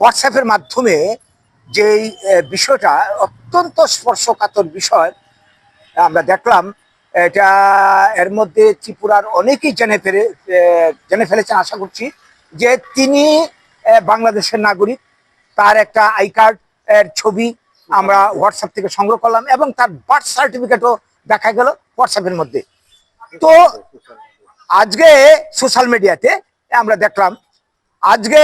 হোয়াটসঅ্যাপের মাধ্যমে যে বিষয়টা অত্যন্ত স্পর্শকাতর বিষয়, আমরা দেখলাম, এটা এর মধ্যে ত্রিপুরার অনেকেই জেনে ফেলে জেনে ফেলেছেন আশা করছি, যে তিনি বাংলাদেশের নাগরিক। তার একটা আই কার্ড এর ছবি আমরা হোয়াটসঅ্যাপ থেকে সংগ্রহ করলাম এবং তার বার্থ সার্টিফিকেটও দেখা গেল হোয়াটসঅ্যাপের মধ্যে। তো আজকে সোশ্যাল মিডিয়াতে আমরা দেখলাম আজকে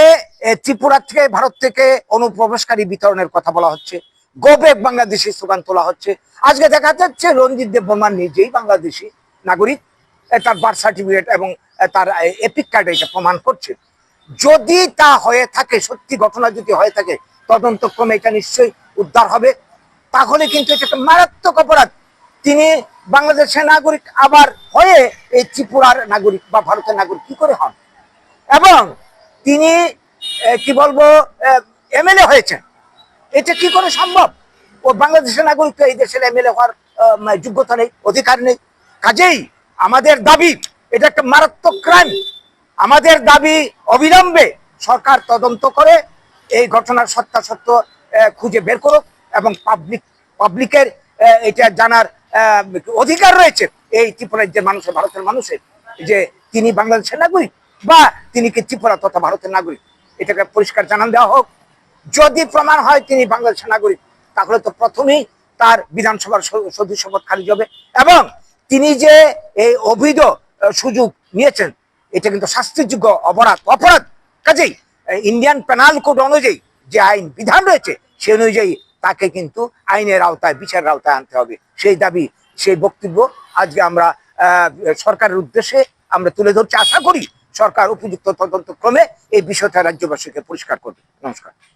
ত্রিপুরা থেকে ভারত থেকে অনুপ্রবেশকারী বিতরণের কথা বলা হচ্ছে। গোবেক বাংলাদেশি স্লোগান তোলা হচ্ছে। আজকে দেখা যাচ্ছে রঞ্জিত দেব বর্মা নিজেই বাংলাদেশি নাগরিক। তার বার্থ সার্টিফিকেট এবং তার এপিক কার্ড এটা প্রমাণ করছে। যদি তা হয়ে থাকে, সত্যি ঘটনা যদি হয়ে থাকে, তদন্তক্রমে এটা নিশ্চয়ই উদ্ধার হবে। তাহলে কিন্তু এটা একটা মারাত্মক অপরাধ। তিনি বাংলাদেশের নাগরিক আবার হয়ে এই ত্রিপুরার নাগরিক বা ভারতের নাগরিক কি করে হন? এবং তিনি কি বলব এমএলএ হয়েছেন। এটা কি করে সম্ভব? ও বাংলাদেশের নাগরিক এই দেশের এমএলএ হওয়ার যোগ্যতা নেই, অধিকার নেই। কাজেই আমাদের দাবি, এটা একটা মারাত্মক ক্রাইম আমাদের দাবি অবিলম্বে সরকার তদন্ত করে এই ঘটনার সত্যাসত্য খুঁজে বের করুক এবং পাবলিক পাবলিকের এটা জানার অধিকার রয়েছে এই ত্রিপুরা রাজ্যের মানুষের, ভারতের মানুষের, যে তিনি বাংলাদেশের নাগরিক। বা তিনি কি ত্রিপুরা তথা ভারতের নাগরিক? এটাকে পরিষ্কার জানান দেওয়া হোক। যদি প্রমাণ হয় তিনি বাংলাদেশের নাগরিক, তাহলে তো প্রথমেই তার বিধানসভার সদস্য পদ খারিজ হবে এবং তিনি যে এই অবৈধ সুযোগ নিয়েছেন, এটা কিন্তু শাস্তিযোগ্য অপরাধ অপরাধ। কাজেই ইন্ডিয়ান পেনাল কোড অনুযায়ী যে আইন বিধান রয়েছে, সে অনুযায়ী তাকে কিন্তু আইনের আওতায়, বিচারের আওতায় আনতে হবে। সেই দাবি, সেই বক্তব্য আজকে আমরা সরকারের উদ্দেশ্যে আমরা তুলে ধরছি। আশা করি সরকার উপযুক্ত তদন্ত ক্রমে এই বিষয়টা রাজ্যবাসীকে পরিষ্কার করবে। নমস্কার।